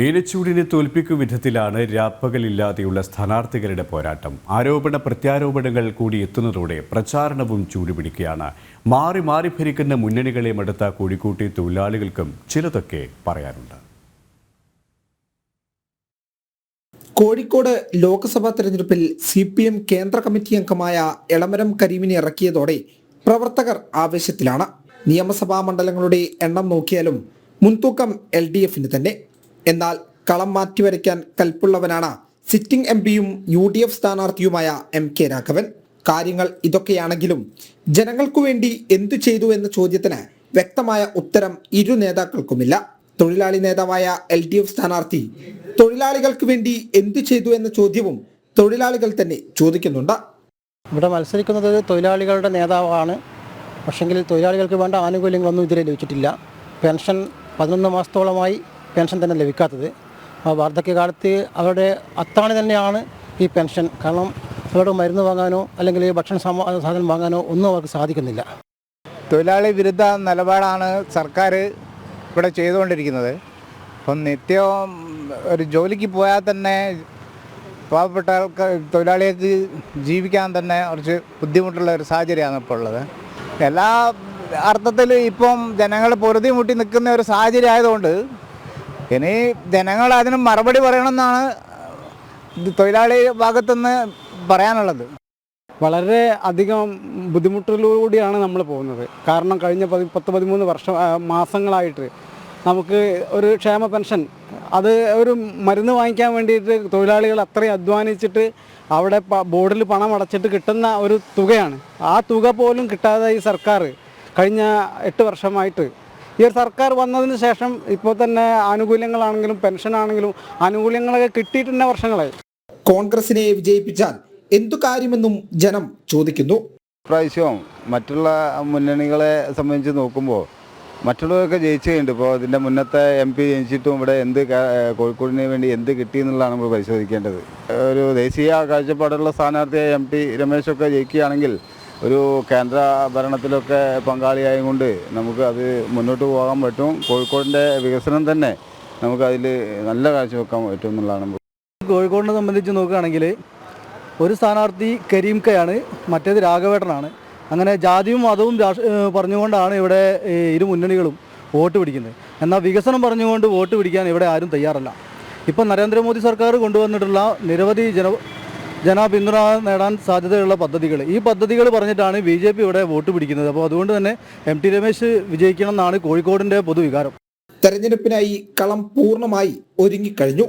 മീനച്ചൂടിനെ തോൽപ്പിക്കും വിധത്തിലാണ് രാപ്പകലില്ലാതെയുള്ള സ്ഥാനാർത്ഥികളുടെ പോരാട്ടം. ആരോപണ പ്രത്യാരോപണങ്ങൾ കൂടി എത്തുന്നതോടെ പ്രചാരണവും ചൂടുപിടിക്കുകയാണ്. മാറി മാറി ഭരിക്കുന്ന മുന്നണികളെ മടുത്ത കോഴിക്കോട്ടെ തൊഴിലാളികൾക്കും ചിലതൊക്കെ പറയാനുണ്ട്. കോഴിക്കോട് ലോക്സഭാ തെരഞ്ഞെടുപ്പിൽ സി പി എം കേന്ദ്ര കമ്മിറ്റി അംഗമായ എളമരം കരീമിനെ ഇറക്കിയതോടെ പ്രവർത്തകർ ആവേശത്തിലാണ്. നിയമസഭാ മണ്ഡലങ്ങളുടെ എണ്ണം നോക്കിയാലും മുൻതൂക്കം എൽ ഡി എഫിന് തന്നെ. എന്നാൽ കളം മാറ്റിവരയ്ക്കാൻ കൽപ്പുള്ളവനാണ് സിറ്റിംഗ് എം പിയും യു ഡി എഫ് സ്ഥാനാർത്ഥിയുമായ എം കെ രാഘവൻ. കാര്യങ്ങൾ ഇതൊക്കെയാണെങ്കിലും ജനങ്ങൾക്കു വേണ്ടി എന്തു ചെയ്തു എന്ന ചോദ്യത്തിന് വ്യക്തമായ ഉത്തരം ഇരു നേതാക്കൾക്കുമില്ല. തൊഴിലാളി നേതാവായ എൽ ഡി എഫ് സ്ഥാനാർത്ഥി തൊഴിലാളികൾക്ക് വേണ്ടി എന്തു ചെയ്തു എന്ന ചോദ്യവും തൊഴിലാളികൾ തന്നെ ചോദിക്കുന്നുണ്ട്. ഇവിടെ മത്സരിക്കുന്നത് തൊഴിലാളികളുടെ നേതാവാണ്. പക്ഷെങ്കിൽ തൊഴിലാളികൾക്ക് വേണ്ട ആനുകൂല്യങ്ങളൊന്നും ഇതുവരെ ലഭിച്ചിട്ടില്ല. പെൻഷൻ പതിനൊന്ന് മാസത്തോളമായി പെൻഷൻ തന്നെ ലഭിക്കാത്തത്. വാർദ്ധക്യകാലത്ത് അവരുടെ അത്താണി തന്നെയാണ് ഈ പെൻഷൻ. കാരണം അവരുടെ മരുന്ന് വാങ്ങാനോ അല്ലെങ്കിൽ ഭക്ഷണ സാധനം വാങ്ങാനോ ഒന്നും അവർക്ക് സാധിക്കുന്നില്ല. തൊഴിലാളി വിരുദ്ധ നിലപാടാണ് സർക്കാർ ഇവിടെ ചെയ്തുകൊണ്ടിരിക്കുന്നത്. അപ്പം നിത്യവും ഒരു ജോലിക്ക് പോയാൽ തന്നെ പാവപ്പെട്ട ആൾക്ക് തൊഴിലാളികൾക്ക് ജീവിക്കാൻ തന്നെ കുറച്ച് ബുദ്ധിമുട്ടുള്ള ഒരു സാഹചര്യമാണ് ഇപ്പോൾ ഉള്ളത്. എല്ലാ അർത്ഥത്തിലും ഇപ്പം ജനങ്ങൾ പൊറുതി മുട്ടി നിൽക്കുന്ന ഒരു സാഹചര്യം ആയതുകൊണ്ട് ഇനി ജനങ്ങൾ അതിന് മറുപടി പറയണമെന്നാണ് തൊഴിലാളി ഭാഗത്തു നിന്ന് പറയാനുള്ളത്. വളരെ അധികം ബുദ്ധിമുട്ടിലൂടെയാണ് നമ്മൾ പോകുന്നത്. കാരണം കഴിഞ്ഞ പതി പത്ത് പതിമൂന്ന് വർഷം മാസങ്ങളായിട്ട് നമുക്ക് ഒരു ക്ഷേമ പെൻഷൻ അത് ഒരു മരുന്ന് വാങ്ങിക്കാൻ വേണ്ടിയിട്ട് തൊഴിലാളികൾ അത്രയും അധ്വാനിച്ചിട്ട് അവിടെ ബോർഡിൽ പണം അടച്ചിട്ട് കിട്ടുന്ന ഒരു തുകയാണ്. ആ തുക പോലും കിട്ടാതെ ഈ സർക്കാർ കഴിഞ്ഞ എട്ട് വർഷമായിട്ട് ഈ ഒരു സർക്കാർ വന്നതിന് ശേഷം ഇപ്പോൾ തന്നെ ആനുകൂല്യങ്ങളാണെങ്കിലും പെൻഷനാണെങ്കിലും ആനുകൂല്യങ്ങളൊക്കെ കിട്ടിയിട്ടുണ്ട് വർഷങ്ങളെ വർഷങ്ങളായി കോൺഗ്രസിനെ വിജയിപ്പിച്ചാൽ എന്തു കാര്യമെന്നും ജനം ചോദിക്കുന്നു. പ്രാവശ്യവും മറ്റുള്ള മുന്നണികളെ സംബന്ധിച്ച് നോക്കുമ്പോൾ മറ്റുള്ളവരൊക്കെ ജയിച്ചിട്ടുണ്ട്. ഇപ്പോൾ ഇതിന്റെ മുന്നത്തെ എം പി ജയിച്ചിട്ടും ഇവിടെ എന്ത് കോഴിക്കോടിന് വേണ്ടി എന്ത് കിട്ടി എന്നുള്ളതാണ് നമ്മൾ പരിശോധിക്കേണ്ടത്. ഒരു ദേശീയ കാഴ്ചപ്പാടുള്ള സ്ഥാനാർത്ഥിയായ എം പി രമേശൊക്കെ ജയിക്കുകയാണെങ്കിൽ ഒരു കേന്ദ്ര ഭരണത്തിലൊക്കെ പങ്കാളിയായും കൊണ്ട് നമുക്ക് അത് മുന്നോട്ട് പോകാൻ പറ്റും. കോഴിക്കോടിന്റെ വികസനം തന്നെ നമുക്ക് നമുക്കതിൽ നല്ല കാഴ്ചവെക്കാൻ പറ്റും എന്നുള്ളതാണ് കോഴിക്കോടിനെ സംബന്ധിച്ച് നോക്കുകയാണെങ്കിൽ ഒരു സ്ഥാനാർത്ഥി കരീം കയാണ് മറ്റേത് രാഘവേട്ടനാണ്. അങ്ങനെ ജാതിയും മതവും പറഞ്ഞുകൊണ്ടാണ് ഇവിടെ ഇരു മുന്നണികളും വോട്ട് പിടിക്കുന്നത്. എന്നാൽ വികസനം പറഞ്ഞുകൊണ്ട് വോട്ട് പിടിക്കാൻ ഇവിടെ ആരും തയ്യാറല്ല. ഇപ്പം നരേന്ദ്രമോദി സർക്കാർ കൊണ്ടുവന്നിട്ടുള്ള നിരവധി ജന ജനപിന്തുണ നേടാൻ സാധ്യതയുള്ള പദ്ധതികൾ. ഈ പദ്ധതികൾ പറഞ്ഞിട്ടാണ് ബി ജെ പി ഇവിടെ വോട്ട് പിടിക്കുന്നത്. അപ്പോൾ അതുകൊണ്ട് തന്നെ എം ടി രമേശ് വിജയിക്കണം എന്നാണ് കോഴിക്കോടിന്റെ പൊതുവികാരം. തെരഞ്ഞെടുപ്പിനായി കളം പൂർണമായി ഒരുങ്ങിക്കഴിഞ്ഞു.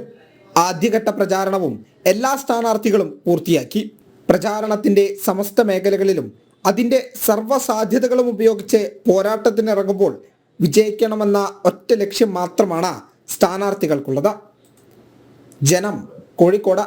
ആദ്യഘട്ട പ്രചാരണവും എല്ലാ സ്ഥാനാർത്ഥികളും പൂർത്തിയാക്കി. പ്രചാരണത്തിന്റെ സമസ്ത മേഖലകളിലും അതിന്റെ സർവസാധ്യതകളും ഉപയോഗിച്ച് പോരാട്ടത്തിനിറങ്ങുമ്പോൾ വിജയിക്കണമെന്ന ഒറ്റ ലക്ഷ്യം മാത്രമാണ് സ്ഥാനാർത്ഥികൾക്കുള്ളത്. ജനം കോഴിക്കോട്.